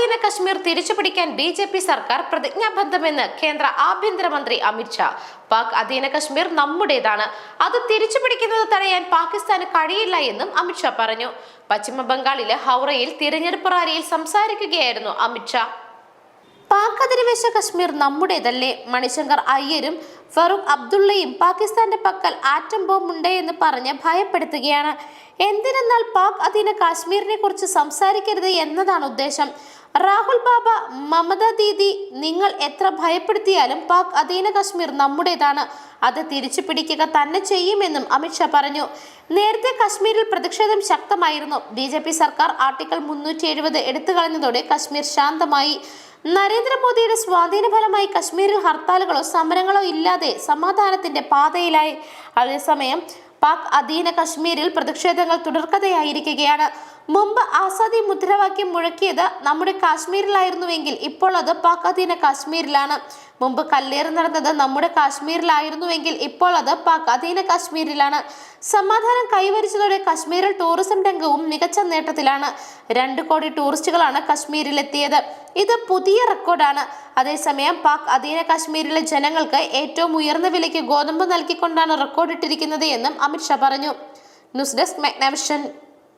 അധീന കശ്മീർ തിരിച്ചു പിടിക്കാൻ ബി ജെ പി സർക്കാർ പ്രതിജ്ഞാബദ്ധമെന്ന് കേന്ദ്ര ആഭ്യന്തരമന്ത്രി അമിത്ഷാ പാക് അധീന കശ്മീർ നമ്മുടേതാണ്. അത് തിരിച്ചു പിടിക്കുന്നത് തടയാൻ പാകിസ്ഥാന് കഴിയില്ല എന്നും അമിത്ഷാ പറഞ്ഞു. പശ്ചിമ ബംഗാളിലെ ഹൗറയിൽ തിരഞ്ഞെടുപ്പ് റാലിയിൽ സംസാരിക്കുകയായിരുന്നു അമിത്ഷാ പാക് അധിനിവേശ കശ്മീർ നമ്മുടേതല്ലേ? മണിശങ്കർ അയ്യരും ഫറൂഖ് അബ്ദുള്ളയും പാകിസ്ഥാന്റെ പക്കൽ ആറ്റം ബോംബ് ഉണ്ട് എന്ന് പറഞ്ഞ് ഭയപ്പെടുത്തുകയാണ്. എന്തിനെന്നാൽ പാക് അധീന കാശ്മീരിനെ കുറിച്ച് സംസാരിക്കരുത് എന്നതാണ് ഉദ്ദേശം. രാഹുൽ ബാബ മമത ദീദി നിങ്ങൾ എത്ര ഭയപ്പെടുത്തിയാലും പാക് അധീന കശ്മീർ നമ്മുടേതാണ്. അത് തിരിച്ചു പിടിക്കുക തന്നെ ചെയ്യുമെന്നും അമിത്ഷാ പറഞ്ഞു. നേരത്തെ കശ്മീരിൽ പ്രതിഷേധം ശക്തമായിരുന്നു. ബി ജെ പി സർക്കാർ ആർട്ടിക്കിൾ മുന്നൂറ്റി എഴുപത് എടുത്തു കളഞ്ഞതോടെ കശ്മീർ ശാന്തമായി. നരേന്ദ്രമോദിയുടെ സ്വാധീന ഫലമായി കശ്മീരിൽ ഹർത്താലുകളോ സമരങ്ങളോ ഇല്ലാതെ സമാധാനത്തിന്റെ പാതയിലായി. അതേസമയം പാക് അധീന കശ്മീരിൽ പ്രതിഷേധങ്ങൾ തുടർക്കഥയായിരിക്കുകയാണ്. മുമ്പ് ആസാദി മുദ്രാവാക്യം മുഴക്കിയത് നമ്മുടെ കാശ്മീരിലായിരുന്നുവെങ്കിൽ ഇപ്പോൾ അത് പാക് അധീന കാശ്മീരിലാണ്. മുമ്പ് കല്ലേറ് നടന്നത് നമ്മുടെ കാശ്മീരിലായിരുന്നുവെങ്കിൽ ഇപ്പോൾ അത് പാക് അധീന കാശ്മീരിലാണ്. സമാധാനം കൈവരിച്ചതോടെ കശ്മീരിൽ ടൂറിസം രംഗവും മികച്ച നേട്ടത്തിലാണ്. രണ്ട് കോടി ടൂറിസ്റ്റുകളാണ് കശ്മീരിലെത്തിയത്. ഇത് പുതിയ റെക്കോർഡാണ്. അതേസമയം പാക് അധീന കാശ്മീരിലെ ജനങ്ങൾക്ക് ഏറ്റവും ഉയർന്ന വിലയ്ക്ക് ഗോതമ്പ് നൽകിക്കൊണ്ടാണ് റെക്കോർഡിട്ടിരിക്കുന്നത് എന്നും അമിത്ഷാ പറഞ്ഞു. News desk Magnavision.